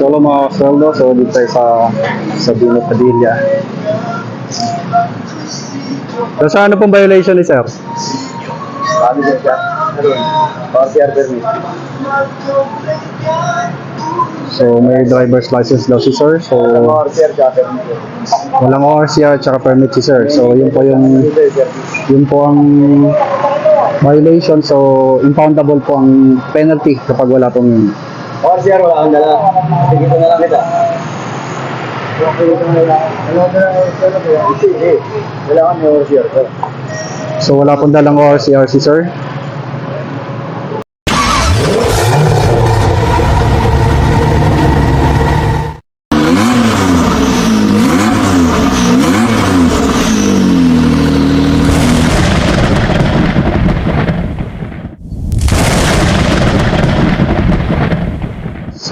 Solo mga sweldo, so dito tayo sa sa Dino Padilla. So sa ano pong violation ni sir? Kami din siya. ORCR permit. So may driver's license daw si sir. So walang ORCR tsaka permit si sir. So yun po yung yun po ang violation. So impoundable po ang penalty kapag wala pong yun. ORCR wala kang dala. Sige ko na lang kita. Wala kang may ORCR. sir. So wala pong dalang ORCR si sir.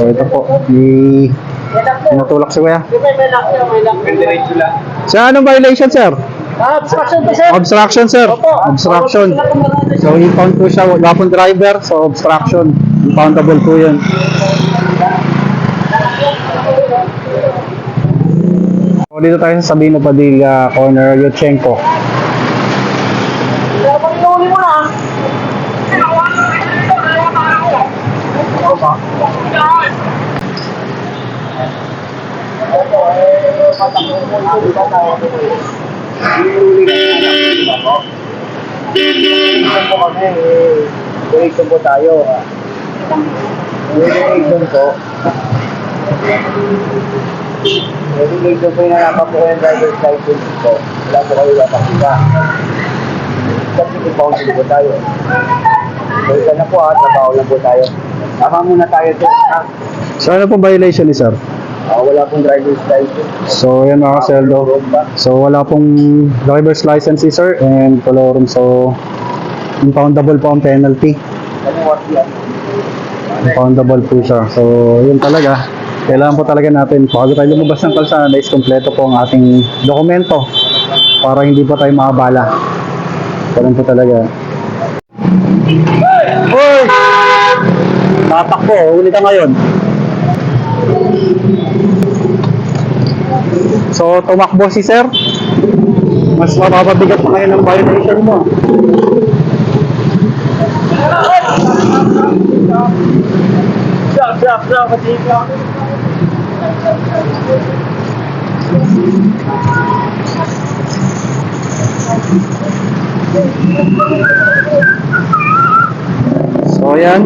So ito po, may tinutulak si Kuya. Sir, anong violation sir? Obstruction to sir. Obstruction, sir. Obstruction. So, impound po siya. Wala pong driver. So, obstruction. Impoundable po yun. So, dito tayo sa Sabino Padilla, corner Yotchenko. Dapat inuuli mo na. Inuulihan po kami, eh, duration po tayo. Duration po. Duration po yung nanapa po yung driver's license po. Wala po kayo lapakita. Kasi impounded po tayo. Balikan na po ha, trabaho lang po tayo. Tama muna tayo sir. So, ano pong violation ni sir? Ah, wala pong driver's license. So, yan mga kaseldo. So, wala pong driver's license si sir and colorum. So, impoundable po ang penalty. Impoundable po siya. So, yun talaga. Kailangan po talaga natin, bago tayo lumabas ng kalsada, is kompleto po ang ating dokumento para hindi po tayo makabala. Ganun po talaga. Hoy! Tatakbo, huli ka ngayon. So, tumakbo si sir. Mas mapapabigat pa ngayon ang violation mo. Stop, stop, stop. So, ayan.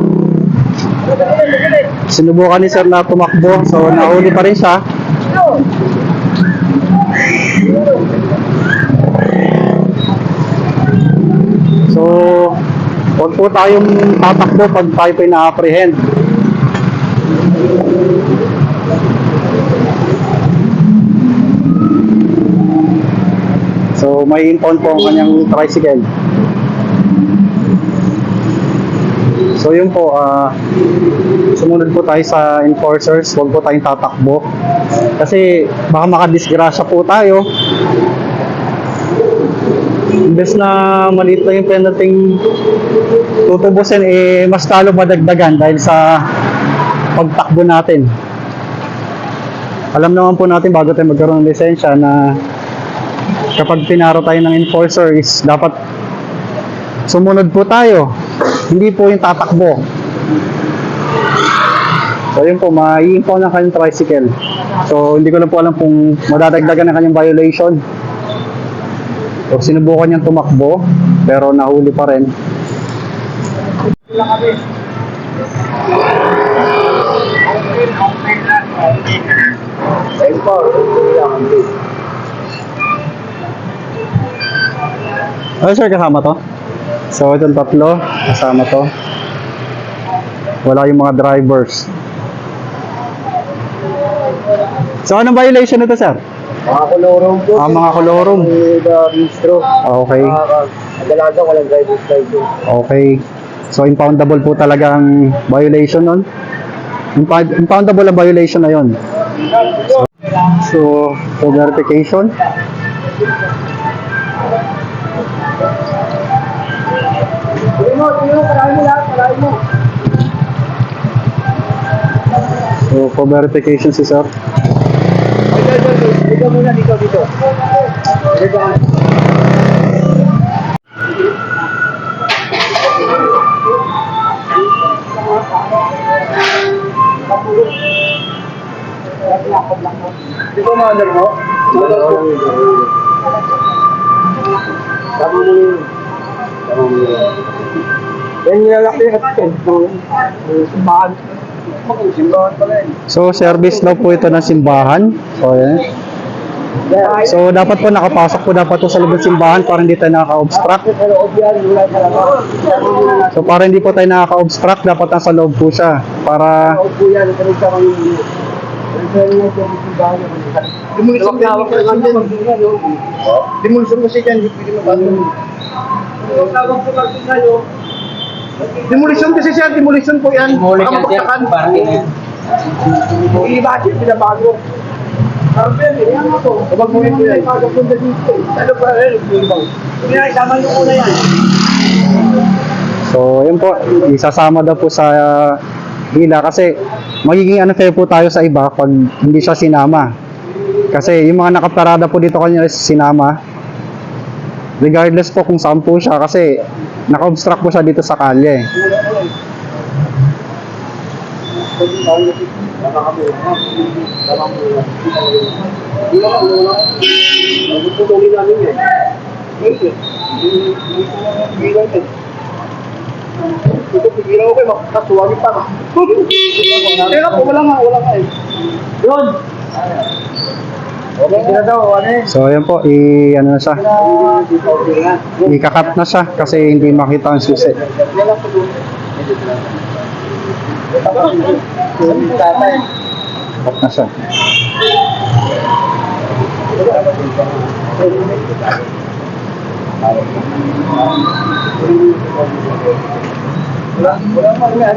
Sinubukan ni sir na tumakbo. So, nahuli pa rin siya. So, huwag po tayong tatakbo pag tayo po na-apprehend. So, may impound po ang kanyang tricycle. So yun po, ah sumunod po tayo sa enforcers, huwag po tayong tatakbo. Kasi baka makadisgrasya po tayo. Imbes na maliit lang yung penalty tutubusin, eh mas talo madagdagan dahil sa pagtakbo natin. Alam naman po natin bago tayo magkaroon ng lisensya na kapag pinaro tayo ng enforcer is dapat sumunod po tayo. Hindi po yung tatakbo. So yun po, mai-impound ang kanyang tricycle. So hindi ko lang po alam kung madadagdagan ang kanyang violation. So sinubukan niyang tumakbo, pero nahuli pa rin. Ano sir, kasama to? So itong tatlo, kasama to. Wala yung mga drivers. So anong violation nito sir? Mga kolorum po. Ah, mga kolorum. The registro. Okay. Uh, Kadalasan walang driver's license. Okay. So impoundable po talaga ang violation nun. Impound- Impoundable ang violation na yon. So, for verification. So, for verification si sir. Ay, dito, dito, dito muna, dito, dito. Dito ka. Di ba mga mo? Tama mo yun. Tama mo yun. Yan nilalaki at yan. Simbahan. So, service daw po ito ng simbahan. So, ayan. So, dapat po nakapasok po dapat po sa loob ng simbahan para hindi tayo nakaka-obstruct. Na So, para hindi po tayo nakaka-obstruct, dapat nasa loob po siya. Para, Demolition ka ako lang dyan. Demolition kasi dyan, hindi pwede mabalo. Demolition kasi siya, demolition po yan. Demolition Baka parking. Hindi ba siya pinabago? Carpel, yan ako. Kapag mo ito yan. Ano pa rin? Na isama yung una yan. so, yun po, isasama daw po sa hila kasi magiging unfair po tayo sa iba pag hindi siya sinama. Kasi yung mga nakaparada po dito kanina is sinama. Regardless po kung saan po siya kasi naka-obstruct po siya dito sa kalye. Magpuputulin namin yan. Hindi. Hindi lang yan. Ito, pigilan ko kayo, makakasuwagin pa. Teka wala nga, wala nga eh. Yun! Okay, daw, ano eh. So, ayan po, i ano na siya, ikakat na siya kasi hindi makita ang susi. Siya. Wala, wala pa rin.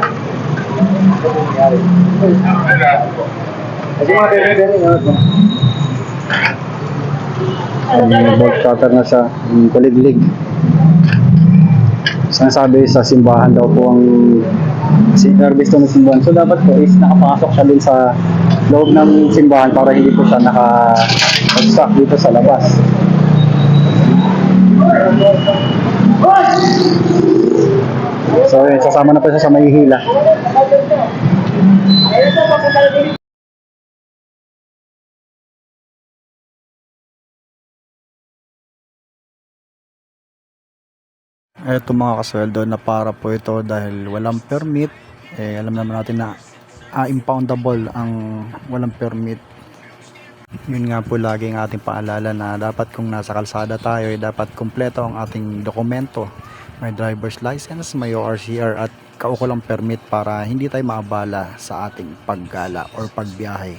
May bolt cutter na siya, yung kuliglig. Sinasabi sa simbahan daw po ang si service ng simbahan. So dapat po is nakapasok siya din sa loob ng simbahan para hindi po siya naka-stuck dito sa labas. So yun, sasama na po siya sa may hila. Ito mga kasweldo na para po ito dahil walang permit. Eh, alam naman natin na ah, impoundable ang walang permit. Yun nga po lagi ang ating paalala na dapat kung nasa kalsada tayo, eh, dapat kumpleto ang ating dokumento. May driver's license, may ORCR at kaukulang permit para hindi tayo maabala sa ating paggala or pagbiyahe.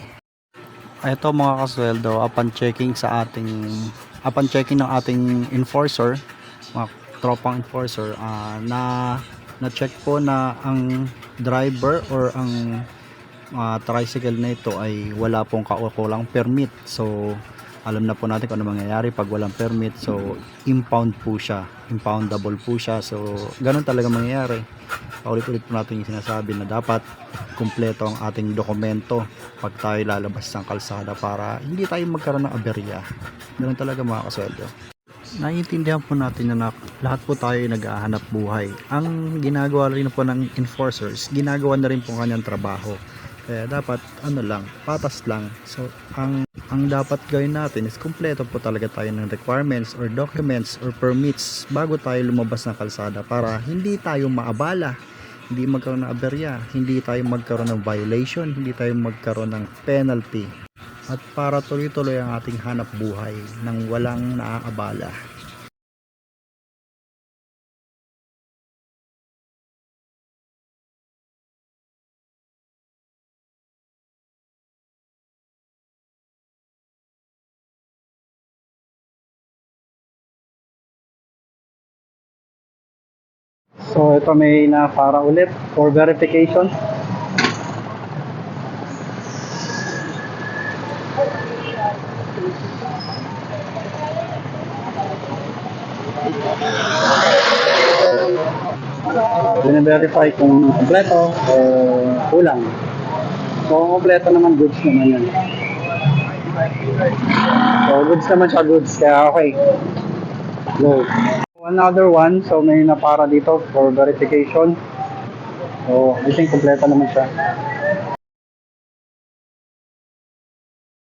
Ito mga kasweldo, upon checking sa ating upon checking ng ating enforcer, mga tropang enforcer, ah, na na check po na ang driver or ang ah, tricycle na ito ay wala pong kaukulang permit. So alam na po natin kung ano mangyayari pag walang permit. So impound po siya, impoundable po siya. So ganun talaga mangyayari. Paulit-ulit po natin yung sinasabi na dapat kumpleto ang ating dokumento pag tayo lalabas ng kalsada para hindi tayo magkaroon ng aberya. Ganun talaga mga kasweldo. Naiintindihan po natin na lahat po tayo ay nag-ahanap buhay. Ang ginagawa rin po ng enforcers, ginagawa na rin po ang kanyang trabaho. Kaya dapat ano lang, patas lang. So ang ang dapat gawin natin is kumpleto po talaga tayo ng requirements or documents or permits bago tayo lumabas ng kalsada para hindi tayo maabala, hindi magkaroon ng aberya, hindi tayo magkaroon ng violation, hindi tayo magkaroon ng penalty at para tuloy-tuloy ang ating hanap buhay nang walang naaabala. So ito may na para ulit for verification. Bine-verify kung kompleto o kulang. Kung kompleto naman, goods naman yan. So, goods naman siya, goods. Kaya okay. Go. Another one, so may napara dito for verification. So, I think kompleto naman siya.